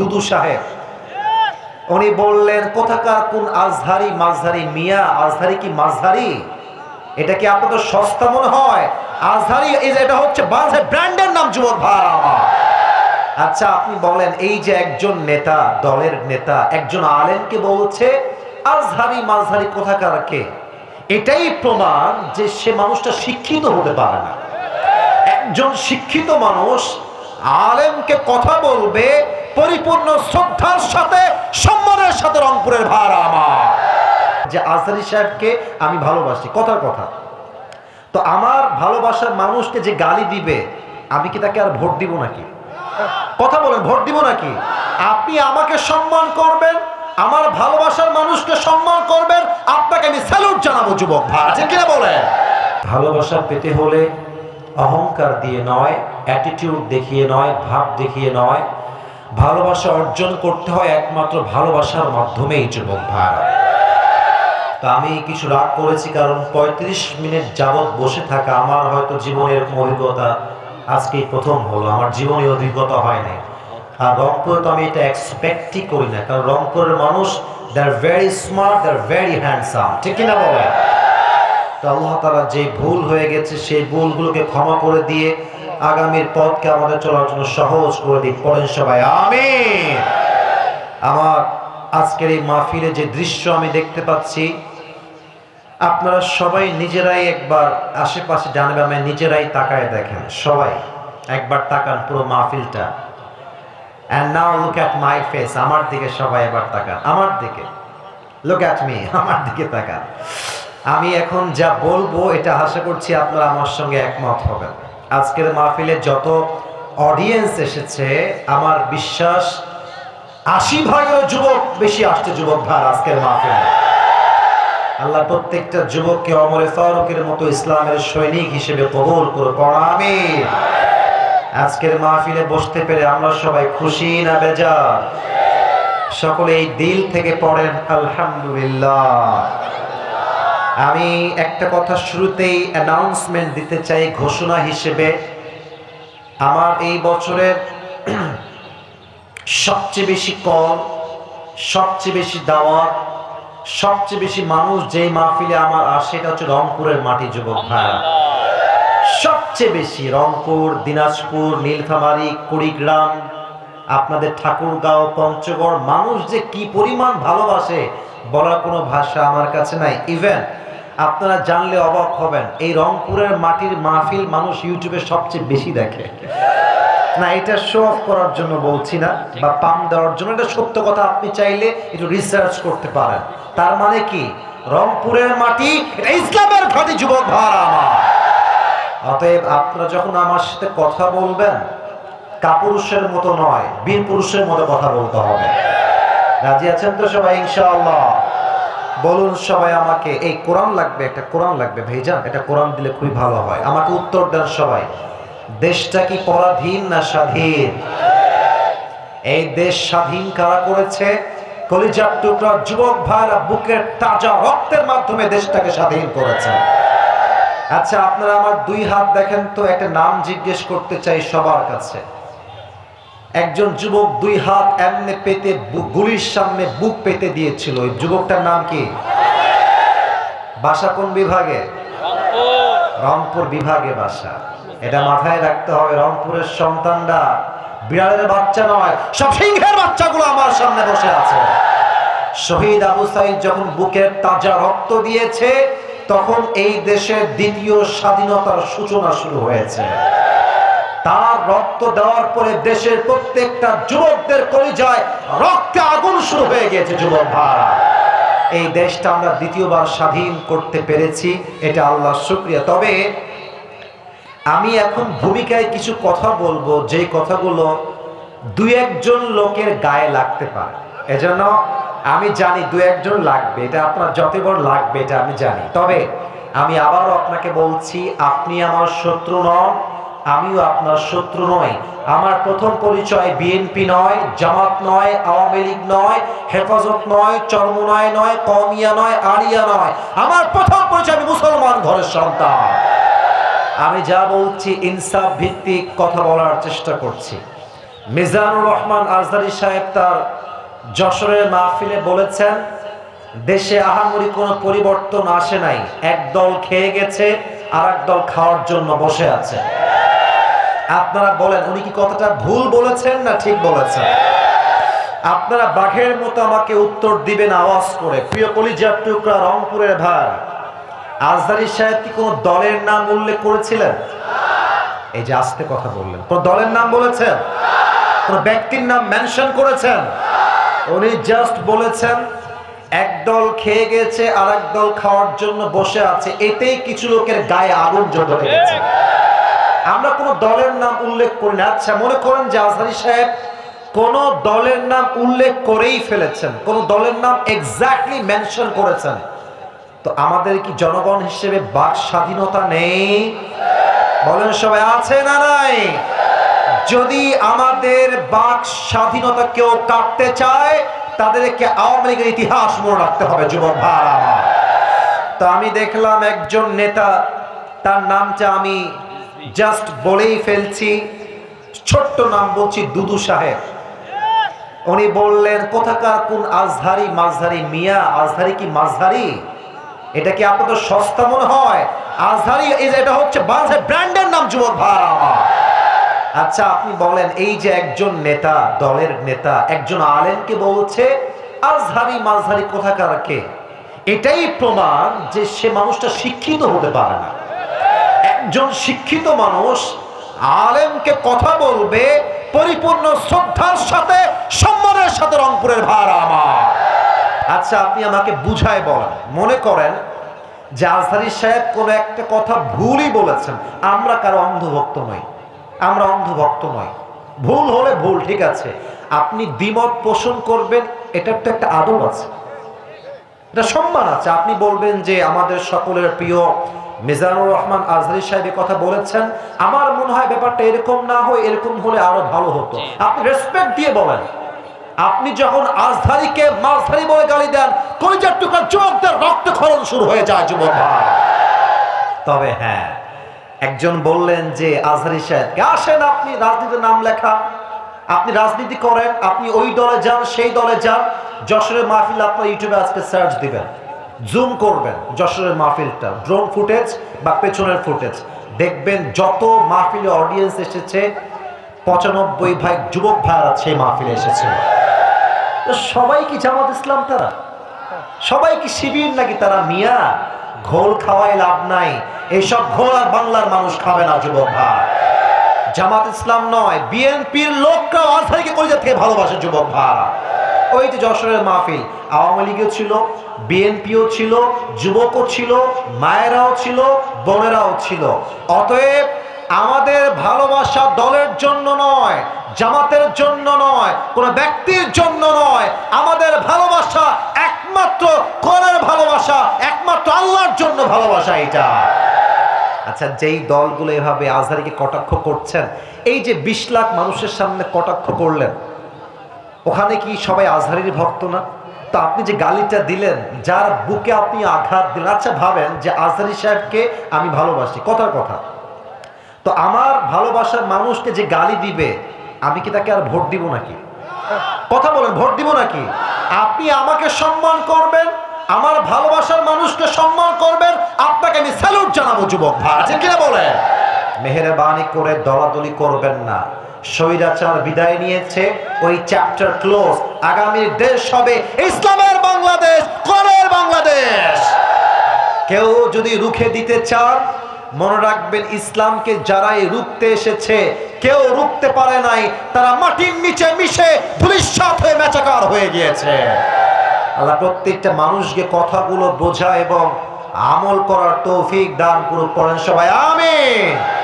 দুদু সাহেব। উনি বললেন, কোথাকার কোন আজহারি মাঝহারি মিয়া? আজহারি কি মাঝহারি? এটা কি আপনাদের সস্তা মনে হয়? এটা হচ্ছে ব্র্যান্ডের নাম, যুবক আমার। আচ্ছা আপনি বলেন, এই যে একজন নেতা, দলের নেতা, একজন আলেমকে বলছে, আজহারি মাঝহারি কোথাকার কে? এটাই প্রমাণ যে সে মানুষটা শিক্ষিত হতে পারে না। একজন শিক্ষিত মানুষ আলেমকে কথা বলবে পরিপূর্ণ শ্রদ্ধার সাথে, সম্মানের সাথে রংপুরের ভার আমার। যে আজহারি সাহেবকে আমি ভালোবাসি, কথার কথা। তো আমার ভালোবাসার মানুষকে যে গালি দিবে, আমি কি তাকে আর ভোট দিব নাকি? কথা বলেন, ভোট দিব নাকি? আপনি আমাকে সম্মান করবেন, আমার ভালোবাসার মানুষকে সম্মান করবেন, আপনাকে আমি স্যালুট জানাব, যুবক ভাই। কিনা বলেন? ভালোবাসা পেতে হলে অহংকার দিয়ে নয় অ্যাটিটিউড দেখিয়ে নয়, ভাব দেখিয়ে নয় ভালোবাসা অর্জন করতে হয় একমাত্র ভালোবাসার মাধ্যমেই যুবক ভাই। তা আমি কিছু রাগ করেছি, কারণ ৩৫ মিনিট যাবৎ বসে থাকা আমার হয়তো জীবনের অভিজ্ঞতা আজকেই প্রথম হলো, আমার জীবনে অভিজ্ঞতা হয় নাই। আর রংপুরে তো আমি এটা এক্সপেক্টই করি না, কারণ রংপুরের মানুষ they are very smart they are very handsome ঠিক কিনা বলে তো আল্লাহ তালা যে ভুল হয়ে গেছে, সেই ভুলগুলোকে ক্ষমা করে দিয়ে আগামীর পথকে আমাদের চলার জন্য সহজ করে দিই পড়েন সবাই আমি আমার আজকের এই মাহফিলে যে দৃশ্য আমি দেখতে পাচ্ছি, আপনারা সবাই নিজেরাই একবার আশেপাশে ডানে বামে নিজেরাই তাকায় দেখেন। সবাই একবার তাকান পুরো মাহফিলটা। And now look at my face আমার দিকে সবাই এবার তাকান, আমার দিকে। লুক অ্যাট মি আমার দিকে তাকান। আমি এখন যা বলব, এটা আশা করছি আপনারা আমার সঙ্গে একমত হবেন। আজকের মাহফিলে যত অডিয়েন্স এসেছে, আমার বিশ্বাস আশি ভাগের যুবক, বেশি আসছে যুবক ভার আজকের মাহফিলে। আল্লাহ প্রত্যেকটা যুবককে অমরে ফারুকের মতো ইসলামের সৈনিক হিসেবে কবুল করে পড়ামি আজকের মাহফিলে বসতে পেরে আমরা সবাই খুশি না বেজার? সকলে এই দিল থেকে পড়েন, আলহামদুলিল্লাহ। আমি একটা কথা শুরুতেই অ্যানাউন্সমেন্ট দিতে চাই, ঘোষণা হিসেবে। আমার এই বছরের সবচেয়ে বেশি কল, সবচেয়ে বেশি দাওয়াত, সবচেয়ে বেশি মানুষ যেই মাহফিলে আমার আসে এটা হচ্ছে রংপুরের মাটি যুবক ভাইরা। সবচেয়ে বেশি রংপুর, দিনাজপুর, নীলফামারী, কুড়িগ্রাম, আপনাদের ঠাকুরগাঁও, পঞ্চগড়, মানুষ যে কি পরিমাণ ভালোবাসে, বলার কোনো ভাষা আমার কাছে নাই। ইভেন আপনারা জানলে অবাক হবেন, এই রংপুরের মাটির মাহফিল মানুষ ইউটিউবে সবচেয়ে বেশি দেখে। না, এটা শো অফ করার জন্য বলছি না, বা পাম দেওয়ার জন্য, এটা সত্য কথা, আপনি চাইলে একটু রিসার্চ করতে পারেন। তার মানে কি? রংপুরের মাটি ইসলামের ঘাটি, যুবক ভার আমার। অতএব আপনারা যখন আমার সাথে কথা বলবেন, কাপুরুষের মতো নয়, বীর পুরুষের মতো কথা বলতে হবে। রাজি আছেন তো সবাই, ইনশাআল্লাহ? বলুন সবাই আমাকে, এই কোরআন লাগবে, একটা কোরআন লাগবে, ভাইজান, এটা কোরআন দিলে খুবই ভালো হয়। আমাকে উত্তর দেন সবাই। দেশটা কি পরাধীন না স্বাধীন? এই দেশ স্বাধীন কারা করেছে? কলিজার টুকরা যুবক ভাইরা বুকের তাজা রক্তের মাধ্যমে দেশটাকে স্বাধীন করেছে। আচ্ছা আপনারা আমার দুই হাত দেখেন তো, একটা নাম জিজ্ঞেস করতে চাই সবার কাছে। একজন যুবক দুই হাত এমনে পেতে গুলির সামনে বুক পেতে দিয়েছিল। ওই যুবকটার নাম কি? বাসা কোন বিভাগে? রংপুর বিভাগে বাসা। এটা মাথায় রাখতে হবে, রংপুরের সন্তানরা বিড়ালের বাচ্চা নয়, সব সিংহের বাচ্চাগুলো আমার সামনে বসে আছে। শহীদ আবু সাইদ যখন বুকের তাজা রক্ত দিয়েছে, তখন এই দেশের দ্বিতীয় স্বাধীনতার সূচনা শুরু হয়েছে। তার রক্ত দেওয়ার পরে দেশের প্রত্যেকটা যুবকদের কলিজায় রক্তে আগুন শুরু হয়ে গেছে যুবক ভাই। এই দেশটা আমরা দ্বিতীয়বার স্বাধীন করতে পেরেছি, এটা আল্লাহ শুক্রিয়া। তবে আমি এখন ভূমিকায় কিছু কথা বলব যে কথাগুলো দু একজন লোকের গায়ে লাগতে পারে। এজন্য আমি জানি দু একজন লাগবে, এটা আপনার যত বড় লাগবে, এটা আমি জানি। তবে আমি আবারও আপনাকে বলছি, আপনি আমার শত্রু নন আমিও আপনার শত্রু নই। আমার প্রথম পরিচয় বিএনপি নয়, জামাত নয়, আওয়ামী লীগ নয়, হেফাজত নয় চরমুনায় নয় কমিয়া নয় আলিয়া নয়। আমার প্রথম পরিচয় আমি মুসলমান ঘরের সন্তান। আমি যা বলছি ইনসাফ ভিত্তিক কথা বলার চেষ্টা করছি। মিজানুর রহমান আজদারি সাহেব তার যশোরের মাহফিলে বলেছেন, দেশে আহামরি কোনো পরিবর্তন আসে নাই। এক দল খেয়ে গেছে আর দল খাওয়ার জন্য বসে আছে। আপনারা বলেন, উনি কি কথাটা ভুল বলেছেন না ঠিক বলেছেন? আপনারা বাঘের মতো আমাকে উত্তর দিবেন আওয়াজ করে। প্রিয় কলিজার টুকরা, রংপুরের ভাই আজদারি সাহেব কি কোনো দলের নাম উল্লেখ করেছিলেন? এই যে আস্তে কথা বললেন। কোন দলের নাম বলেছেন? কোন ব্যক্তির নাম মেনশন করেছেন? উনি জাস্ট বলেছেন, এক দল খেয়ে গেছে আর এক দল খাওয়ার জন্য বসে আছে। এতেই কিছু লোকের গায়ে আগুন জ্বলে গেছে। আমরা কোনো দলের নাম উল্লেখ করি না। আচ্ছা মনে করেন যে আজহারি সাহেব কোন দলের নাম উল্লেখ করেই ফেলেছেন, কোন দলের নাম এক্স্যাক্টলি মেনশন করেছেন। তো আমাদের কি জনগণ হিসেবে বাক স্বাধীনতা নেই? বলেন সবাই, আছে না নাই? যদি আমাদের বাক স্বাধীনতা কেউ কাটতে চায়, তাদেরকে আওয়ামী লীগের ইতিহাস মনে রাখতে হবে, যুবক আমার তো আমি দেখলাম একজন নেতা, তার নামটা আমি জাস্ট বলেই ফেলছি, ছোট্ট নাম বলছি দুদু সাহেব। উনি বললেন, কোথাকার কোন আজহারি মাঝহারি মিয়া? আজহারি কি মাঝহারি? এটা কি আপনাদের সস্তা মনে হয়? আজহারি এটা হচ্ছে ব্র্যান্ডের নাম, যুবক ভাই আচ্ছা আপনি বলেন, এই যে একজন নেতা, দলের নেতা, একজন আলেমকে বলছে, আজহারি মাঝহারি কোথাকার কে? এটাই প্রমাণ যে সে মানুষটা শিক্ষিত হতে পারে না। একজন শিক্ষিত মানুষ আলেমকে কথা বলবে, পরিপূর্ণ শ্রদ্ধার সাথে, সম্মানের সাথে রংপুরের ভার আমার। আচ্ছা আপনি আমাকে বুঝায় বলেন, মনে করেন যে আজহারি সাহেব কোন একটা কথা ভুলই বলেছেন। আমরা কারও অন্ধভক্ত নই। আমরা অন্ধভক্ত নই। ভুল হলে ভুল, ঠিক আছে। আপনি দ্বিমত পোষণ করবেন, এটার তো একটা আদব আছে। এটা সম্মান আছে। আপনি বলবেন যে আমাদের সকলের প্রিয় মিজানুর রহমান আজহারি সাহেব কথা বলেছেন। আমার মনে হয় ব্যাপারটা এরকম না হয় এরকম হলে আরও ভালো হতো। আপনি রেসপেক্ট দিয়ে বলেন। আপনি যখন আজধারীকে মাঝধারী বলে গালি দেন কলিজার টুকরা যুবকদের রক্তক্ষরণ শুরু হয়ে যায় যুবক। তবে হ্যাঁ একজন বললেন যে আজহারি সাহেবকে আসেন আপনি রাজনীতির নাম লেখা। আপনি রাজনীতি করেন আপনি ওই দলে যান সেই দলে যান। যশোরের মাহফিল আপনার ইউটিউবে আজকে সার্চ দিবেন। জুম করবেন যশোরের মাহফিলটা। ড্রোন ফুটেজ বা পেছনের ফুটেজ। দেখবেন যত মাহফিলে অডিয়েন্স এসেছে, পঁচানব্বই ভাই যুবক ভাইরা সেই মাহফিলে এসেছে। সবাই কি জামাত ইসলাম তারা? সবাই কি শিবির নাকি তারা? মিয়া, ঘোল খাওয়াই লাভ নাই। এইসব ঘোল আর বাংলার মানুষ খাবে না, যুবক ভাই। জামাত ইসলাম নয়, বিএনপির লোকরা আজহারিকে কলিজা থেকে ভালোবাসে, যুবক ভাই ওই যে যশোরের মাহফিল। আওয়ামী লীগও ছিল, বিএনপিও ছিল, যুবকও ছিল, মায়েরাও ছিল, বোনেরাও ছিল। অতএব আমাদের ভালোবাসা দলের জন্য নয়, জামাতের জন্য নয়, কোন ব্যক্তির জন্য নয়। আমাদের ভালোবাসা একমাত্র কোরআনের ভালোবাসা, একমাত্র আল্লাহর জন্য ভালোবাসা এটা আচ্ছা যেই দলগুলো এভাবে আজহারিকে কটাক্ষ করছেন, এই যে বিশ লাখ মানুষের সামনে কটাক্ষ করলেন ওখানে কি সবাই আজহারির ভক্ত না? তো আপনি যে গালিটা দিলেন, যার বুকে আপনি আঘাত দিলেন আচ্ছা ভাবেন যে আজহারি সাহেবকে আমি ভালোবাসি। কথার কথা। তো আমার ভালোবাসার মানুষকে যে গালি দিবে, আমি কি তাকে আর ভোট দিব নাকি? কথা বলেন, ভোট দিব নাকি? আপনি আমাকে সম্মান করবেন, আমার ভালোবাসার মানুষকে সম্মান করবেন, আপনাকে আমি স্যালুট জানাব, যুবক ভাই। আছে কিনা বলেন? মেহরবানি করে দলাদলি করবেন না। স্বৈরাচার বিদায় নিয়েছে। ওই চ্যাপ্টার ক্লোজ আগামীর দেশ হবে ইসলামের বাংলাদেশ, কোরআনের বাংলাদেশ। কেউ যদি রুখে দিতে চান, মনে রাখবেন ইসলামকে যারাই রুখতে এসেছে, কেউ রুখতে পারে নাই, তারা মাটির নিচে মিশে ধুলিস্বাত হয়ে মেচাকার হয়ে গিয়েছে। আল্লাহ প্রত্যেকটা মানুষকে কথাগুলো বোঝা এবং আমল করার তৌফিক দান করুক করেন সবাই, আমিন।